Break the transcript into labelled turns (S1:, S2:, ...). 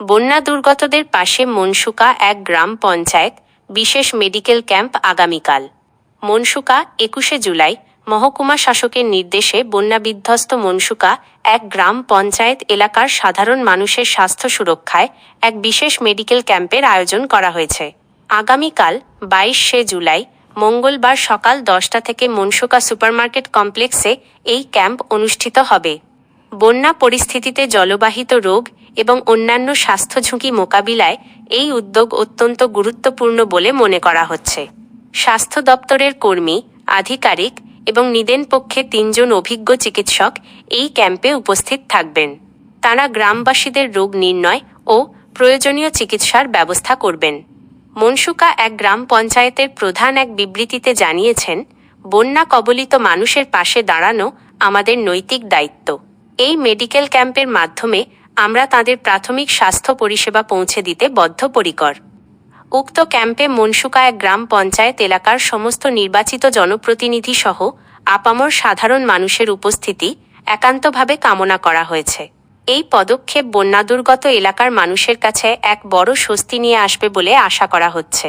S1: বন্যা দুর্গতদের পাশে মনসুকা এক গ্রাম পঞ্চায়েত, বিশেষ মেডিকেল ক্যাম্প আগামীকাল। মনসুকা, একুশে জুলাই, মহকুমা শাসকের নির্দেশে বন্যা বিধ্বস্ত মনসুকা এক গ্রাম পঞ্চায়েত এলাকার সাধারণ মানুষের স্বাস্থ্য সুরক্ষায় এক বিশেষ মেডিকেল ক্যাম্পের আয়োজন করা হয়েছে। আগামীকাল, বাইশে জুলাই, মঙ্গলবার সকাল দশটা থেকে মনসুকা সুপারমার্কেট কমপ্লেক্সে এই ক্যাম্প অনুষ্ঠিত হবে। বন্যা পরিস্থিতিতে জলবাহিত রোগ এবং অন্যান্য স্বাস্থ্য ঝুঁকি মোকাবিলায় এই উদ্যোগ অত্যন্ত গুরুত্বপূর্ণ বলে মনে করা হচ্ছে। স্বাস্থ্য দপ্তরের কর্মী, আধিকারিক এবং নিদেন পক্ষে তিনজন অভিজ্ঞ চিকিৎসক এই ক্যাম্পে উপস্থিত থাকবেন। তারা গ্রামবাসীদের রোগ নির্ণয় ও প্রয়োজনীয় চিকিৎসার ব্যবস্থা করবেন। মনসুকা এক গ্রাম পঞ্চায়েতের প্রধান এক বিবৃতিতে জানিয়েছেন, বন্যা কবলিত মানুষের পাশে দাঁড়ানো আমাদের নৈতিক দায়িত্ব। এই মেডিকেল ক্যাম্পের মাধ্যমে আমরা তাদের প্রাথমিক স্বাস্থ্য পরিষেবা পৌঁছে দিতে বদ্ধপরিকর। উক্ত ক্যাম্পে মনসুকা এক গ্রাম পঞ্চায়েত এলাকার সমস্ত নির্বাচিত জনপ্রতিনিধি সহ আপামর সাধারণ মানুষের উপস্থিতি একান্তভাবে কামনা করা হয়েছে। এই পদক্ষেপ বন্যাদুর্গত এলাকার মানুষের কাছে এক বড় স্বস্তি নিয়ে আসবে বলে আশা করা হচ্ছে।